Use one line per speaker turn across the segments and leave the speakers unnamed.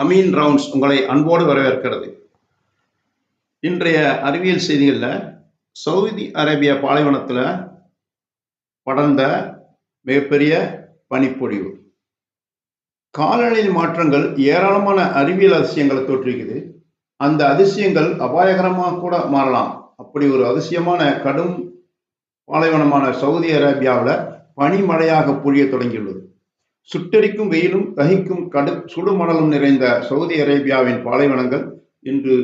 Ameen rounds உங்களை அன்போடு வரவேற்கிறது. இன்றைய அறிவியல் செய்திகளில் சவுதி அரேபிய பாலைவனத்தில் படர்ந்த மிகப்பெரிய பனிப்பொழிவு. காலநிலை மாற்றங்கள் ஏராளமான அறிவியல் அதிசயங்களை தோற்றுவிக்குது. அந்த அதிசயங்கள் அபாயகரமாக கூட மாறலாம். அப்படி ஒரு அதிசயமான கடும் பாலைவனமான சவுதி அரேபியாவில் பனிமழையாக பொழிய தொடங்கியுள்ளது. சுட்டெரிக்கும் வெயிலும் தகிக்கும் கடு சுடுமணலும் நிறைந்த சவுதி அரேபியாவின் பாலைவனங்கள் இன்று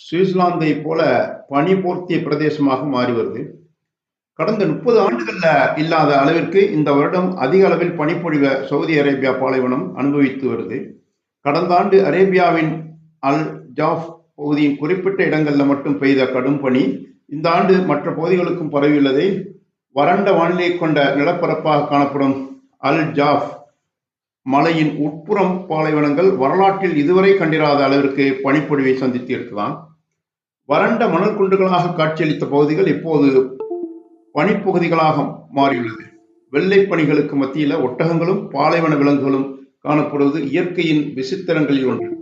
சுவிட்சர்லாந்தை போல பனி போர்த்திய பிரதேசமாக மாறி வருது. கடந்த முப்பது ஆண்டுகள்ல இல்லாத அளவிற்கு இந்த வருடம் அதிக அளவில் பனிப்பொழிவை சவுதி அரேபியா பாலைவனம் அனுபவித்து வருது. கடந்த ஆண்டு அரேபியாவின் அல் ஜாஃப் பகுதியின் குறிப்பிட்ட இடங்கள்ல மட்டும் பெய்த கடும் பனி. இந்த ஆண்டு மற்ற பகுதிகளுக்கும் பரவியுள்ளதை வறண்ட வானிலை கொண்ட நிலப்பரப்பாக காணப்படும் அல் ஜாஃப் மலையின் உட்புறம் பாலைவனங்கள் வரலாற்றில் இதுவரை கண்டிராத அளவிற்கு பனிப்பொழிவை சந்தித்து இருக்குதான் வறண்ட மணல் குண்டுகளாக காட்சியளித்த பகுதிகள் இப்போது பனிப்பகுதிகளாக மாறியுள்ளது. வெள்ளை பணிகளுக்கு மத்தியில ஒட்டகங்களும் பாலைவன விலங்குகளும் காணப்படுவது இயற்கையின் விசித்திரங்களில் ஒன்று.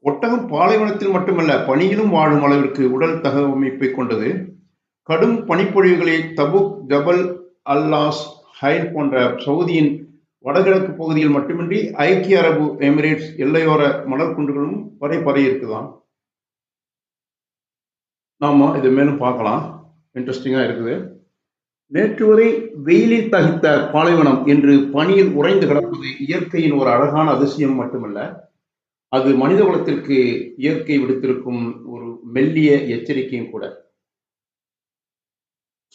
ஒட்டகம் பாலைவனத்தில் மட்டுமல்ல பனியிலும் வாழும் அளவிற்கு உடல் தகவமைப்பை கொண்டது. கடும் பனிப்பொழிவுகளை தபுக் ஜபல் அல்லாஸ் ஹைல் போன்ற சவுதியின் வடகிழக்கு பகுதியில் மட்டுமின்றி ஐக்கிய அரபு எமிரேட்ஸ் எல்லையோர மணல் குண்டுகளும் வரை பரவியிருக்குதான் நாம இது மேலும் பார்க்கலாம். இன்ட்ரெஸ்டிங்காக இருக்குது. நேற்று வரை வெயிலில் தகித்த பாலைவனம் என்று பனியில் உறைந்து கிடப்பது இயற்கையின் ஒரு அழகான அதிசயம் மட்டுமல்ல. அது மனித குலத்திற்கு இயற்கை விடுத்திருக்கும் ஒரு மெல்லிய எச்சரிக்கையும் கூட.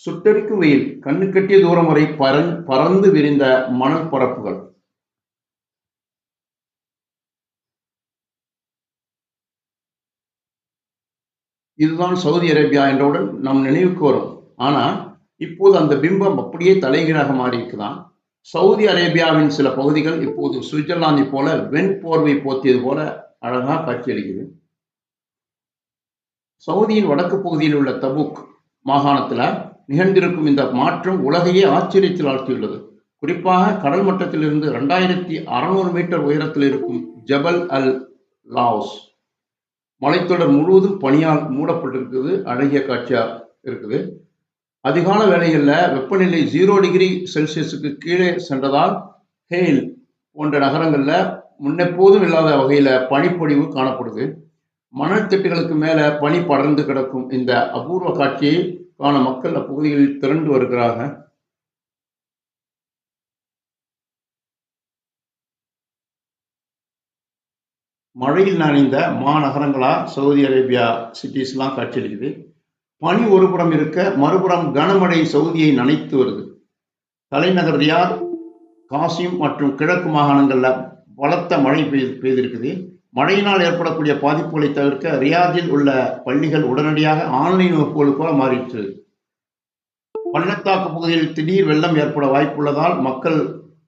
சுட்டெரிக்கும் வெயில் கண்ணு கட்டிய தூரம் வரை பரந் பறந்து விரிந்த மணல் பரப்புகள். இதுதான் சவுதி அரேபியா என்றவுடன் நம் நினைவுக்கு வரும். ஆனா இப்போது அந்த பிம்பம் அப்படியே தலைகீழாக மாறி இருக்குதான் சவுதி அரேபியாவின் சில பகுதிகள் இப்போது சுவிட்சர்லாந்தை போல வெண் போர்வை போத்தியது போல அழகா காட்சியளிக்குது சவுதியின் வடக்கு பகுதியில் உள்ள தபுக் மாகாணத்துல நிகழ்ந்திருக்கும் இந்த மாற்றம் உலகையே ஆச்சரியத்தில் ஆழ்த்தியுள்ளது. குறிப்பாக கடல் மட்டத்திலிருந்து ரெண்டாயிரத்தி அறுநூறு மீட்டர் உயரத்தில் இருக்கும் ஜபல் அல் லாஸ் மலைத்தொடர் முழுவதும் பனியால் மூடப்பட்டிருக்குது அழகிய காட்சியா இருக்குது. அதிகால வேளைகளில் வெப்பநிலை ஜீரோ டிகிரி செல்சியஸுக்கு கீழே சென்றதால் ஹெயில் போன்ற நகரங்களில் முன்னெப்போதும் இல்லாத வகையில் பனிப்பொழிவு காணப்படுது. மணல் திட்டுகளுக்கு மேலே பனி படர்ந்து கிடக்கும் இந்த அபூர்வ காட்சியை காண மக்கள் அப்பகுதிகளில் திரண்டு வருகிறாக. மழையில் நனைந்த மாநகரங்களா? Saudi Arabia சிட்டிஸ்லாம் காட்சியளிக்குது. பனி ஒருபுறம் இருக்க மறுபுறம் கனமழை சவுதியை நனைத்து வருது. தலைநகர் ரியாத் காசிம் மற்றும் கிழக்கு மாகாணங்களில் பலத்த மழை பெய்து பெய்திருக்குது. மழையினால் ஏற்படக்கூடிய பாதிப்புகளை தவிர்க்க ரியாதில் உள்ள பள்ளிகள் உடனடியாக ஆன்லைன் வகுப்புகள் போல மாறிற்று பள்ளத்தாக்கு பகுதியில் திடீர் வெள்ளம் ஏற்பட வாய்ப்புள்ளதால் மக்கள்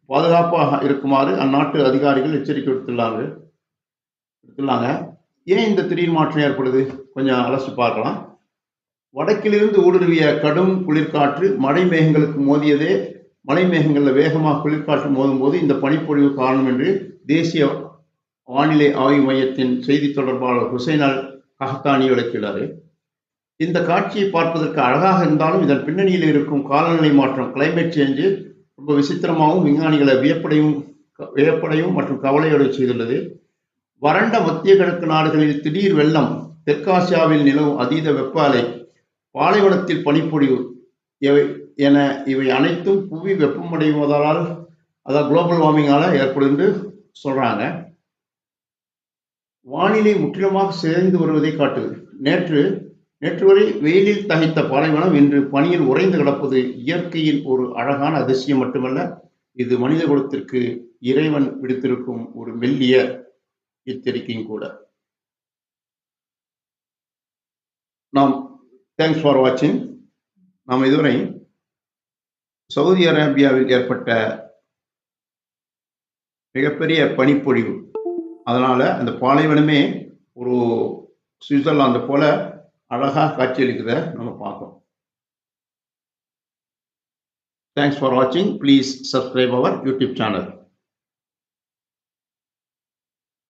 பாதுகாப்பாக இருக்குமாறு அந்நாட்டு அதிகாரிகள் எச்சரிக்கை விடுத்துள்ளாங்க. ஏன் இந்த திடீர் மாற்றம் ஏற்படுது? கொஞ்சம் அலசி பார்க்கலாம். வடக்கிலிருந்து ஊடுருவிய கடும் குளிர்காற்று மழை மேகங்களுக்கு மோதியதே மலை மேகங்களில் வேகமாக குளிர்காற்று மோதும் போது இந்த பனிப்பொழிவு காரணம் என்று தேசிய வானிலை ஆய்வு மையத்தின் செய்தி தொடர்பாளர் ஹுசைன் அல் கஹத்தானி விளக்கியுள்ளார். இந்த காட்சியை பார்ப்பதற்கு அழகாக இருந்தாலும் இதன் பின்னணியில் இருக்கும் காலநிலை மாற்றம் கிளைமேட் சேஞ்சு ரொம்ப விசித்திரமாகவும் விஞ்ஞானிகளை வியப்படையும் வியப்படையும் மற்றும் கவலையோடு செய்துள்ளது. வறண்ட மத்திய கிழக்கு நாடுகளில் திடீர் வெள்ளம் தெற்காசியாவில் நிலவும் அதீத வெப்ப அலை பாலைவனத்தில் பனிப்பொழிவு இவை என இவை அனைத்தும் புவி வெப்பமடைவதால் அதாவது குளோபல் வார்மிங்கால ஏற்படும் என்று வானிலை முற்றிலுமாக சிதைந்து வருவதை காட்டுது. நேற்று நேற்று வரை வெயிலில் தகைத்த பாலைவனம் இன்று பனியில் உறைந்து கிடப்பது இயற்கையின் ஒரு அழகான அதிசயம் மட்டுமல்ல இது மனித குலத்திற்கு இறைவன் விடுத்திருக்கும் ஒரு மெல்லிய எச்சரிக்கையும் கூட. நாம் தேங்க்ஸ் ஃபார் வாட்சிங் நாம் இதுவரை சவுதி அரேபியாவில் ஏற்பட்ட மிகப்பெரிய பனிப்பொழிவு அதனால் அந்த பாலைவனமே ஒரு சுவிட்சர்லாந்து போல அழகாக காட்சியளிக்கிறத நம்ம பார்க்கோம் தேங்க்ஸ் ஃபார் வாட்சிங் please subscribe our YouTube channel